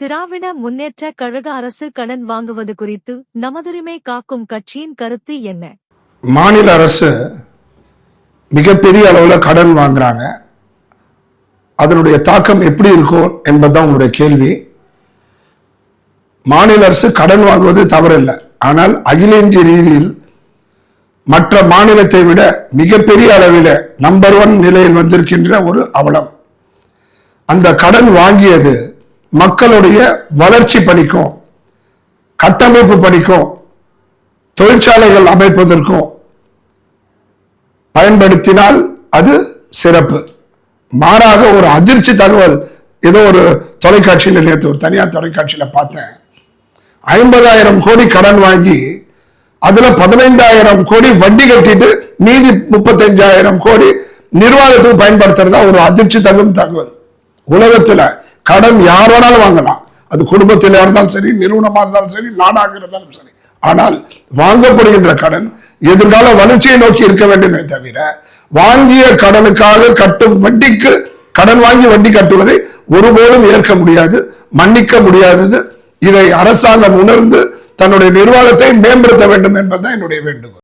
திராவிட முன்னேற்ற கழக அரசு கடன் வாங்குவது குறித்து நமதுரிமை காக்கும் கட்சியின் கருத்து என்ன? மாநில அரசு மிகப்பெரிய அளவில் கடன் வாங்குறாங்க. அதனுடைய தாக்கம் எப்படி இருக்கும் என்பதுதான் உங்களுடைய கேள்வி. மாநில அரசு கடன் வாங்குவது தவறில்லை. ஆனால் அகில இந்திய ரீதியில் மற்ற மாநிலத்தை விட மிகப்பெரிய அளவில் நம்பர் ஒன் நிலையில் வந்திருக்கின்ற ஒரு அவலம். அந்த கடன் வாங்கியது மக்களுடைய வளர்ச்சி பணிக்கும் கட்டமைப்பு பணிக்கும் தொழிற்சாலைகள் அமைப்பதற்கும் பயன்படுத்தினால் அது சிறப்பு. மாறாக ஒரு அதிர்ச்சி தகவல் ஏதோ ஒரு தொலைக்காட்சியில் நேற்று ஒரு தனியார் தொலைக்காட்சியில் பார்த்தேன். ஐம்பதாயிரம் கோடி கடன் வாங்கி அதுல பதினைந்தாயிரம் கோடி வட்டி கட்டிட்டு மீதி முப்பத்தஞ்சாயிரம் கோடி நிர்வாகத்துக்கு பயன்படுத்துறதா ஒரு அதிர்ச்சி தகும் தகவல். உலகத்துல கடன் யாரோடாலும் வாங்கலாம். அது குடும்பத்தில் இருந்தாலும் சரி நிறுவனமாக இருந்தாலும் சரி நாடாக இருந்தாலும் சரி. ஆனால் வாங்கப்படுகின்ற கடன் எதிர்கால வளர்ச்சியை நோக்கி இருக்க வேண்டுமே தவிர வாங்கிய கடனுக்காக கட்டும் வட்டிக்கு கடன் வாங்கி வட்டி கட்டுவதை ஒருபோதும் ஏற்க முடியாது மன்னிக்க முடியாதது. இதை அரசாங்கம் உணர்ந்து தன்னுடைய நிர்வாகத்தை மேம்படுத்த வேண்டும் என்பதுதான் என்னுடைய வேண்டுகோள்.